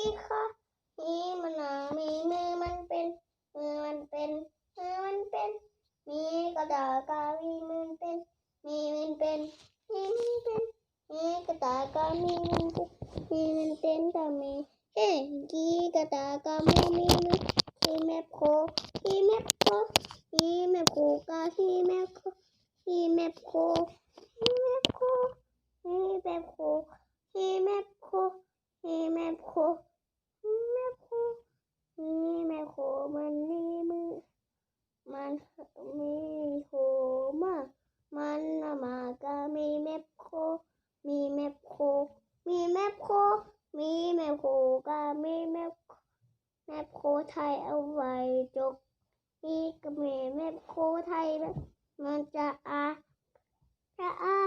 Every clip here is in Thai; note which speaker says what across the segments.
Speaker 1: สิคะมีมันหนามีมือมันเป็น มือมันเป็นมือมันเป็น มีกระดาษกามีมือเป็น มีมันเป็น มีมันเป็น มีกระดาษกามีมันเป็นมีมันเป็นแต่มีเฮ้กีกระดาษกามีมีมือที่แม่โคที่แม่โคที่แม่โคกาที่แม่โคที่แม่โคที่แม่โคที่แม่โคที่แม่โคที่แม่โคที่แม่โค ที่แม่โคมันมีมือมันมีโหมามันน่ะมากะมีแมพโค มีแมพโค มีแมพโค มีแมพโคกะมีแมพโคแมพโคไทยเอาไว้จกนี่ก็มีแมพโคไทยมันจะอาจะอา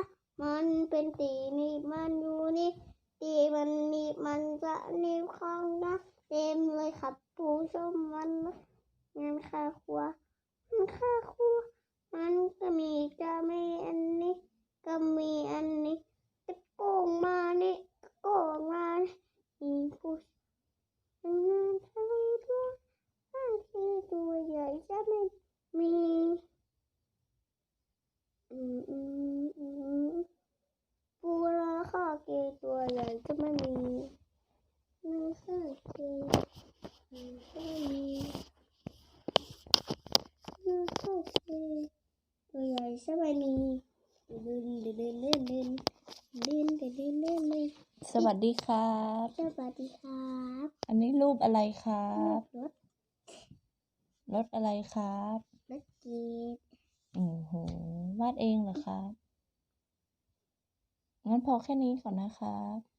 Speaker 1: มันเป็นตีนี่มันอยู่นี่ตีมันนี่มันจะนี่ข้างนะ เต็มเลยครับผู้ชมมันงานค่าครัวมันค่าครัวมันก็มีจะมีอันนี้ ก็มีอันนี้จะโกงมานี่โกงมานี่มีผู้ชายงานทะเลตัวบางทีตัวใหญ่จะไม่มีอืมอืมอืมปูราคาเกตัวใหญ่จะไม่มี ตัวใหญ่ใช่ไหมมีเดินเดินเดินเดินเดินเดินเดินเดินเดินเดิน
Speaker 2: สวัสดีครับ
Speaker 1: สวัสดีครับ
Speaker 2: อันนี้รูปอะไรครับ
Speaker 1: รถ
Speaker 2: รถอะไรครับ
Speaker 1: รถเกีด
Speaker 2: โอ้โห วาดเองเหรอครับ งั้นพอแค่นี้ก่อนนะครับ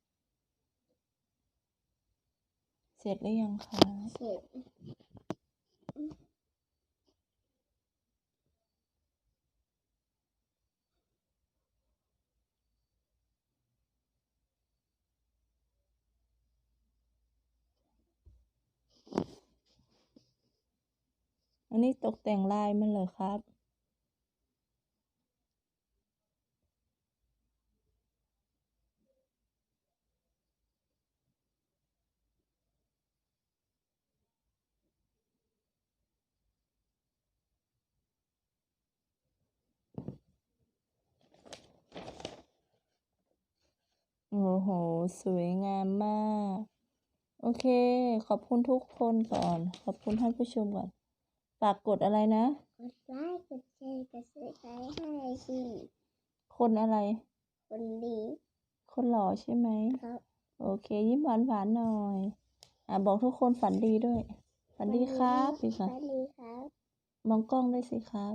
Speaker 2: เสร็จหรือยังคะ
Speaker 1: เสร็จ
Speaker 2: อันนี้ตกแต่งลายมันเหรอครับ โอ้โห สวยงามมาก โอเค ขอบคุณทุกคนก่อน ขอบคุณท่านผู้ชมก่อน ฝากกดอะไรนะ
Speaker 1: กดไลค์กดแชร์กดซับสไครต์ให้สิ
Speaker 2: คนอะไร
Speaker 1: คนดี
Speaker 2: คนหล่อใช่ไหม
Speaker 1: ครับ
Speaker 2: โอเค ยิ้มหวานหวานๆหน่อย อะ บอกทุกคนฝันดีด้วย ฝันดีครับดี
Speaker 1: ส
Speaker 2: ค่ะ
Speaker 1: วัสดีครับ
Speaker 2: มองกล้องด้วยสิครับ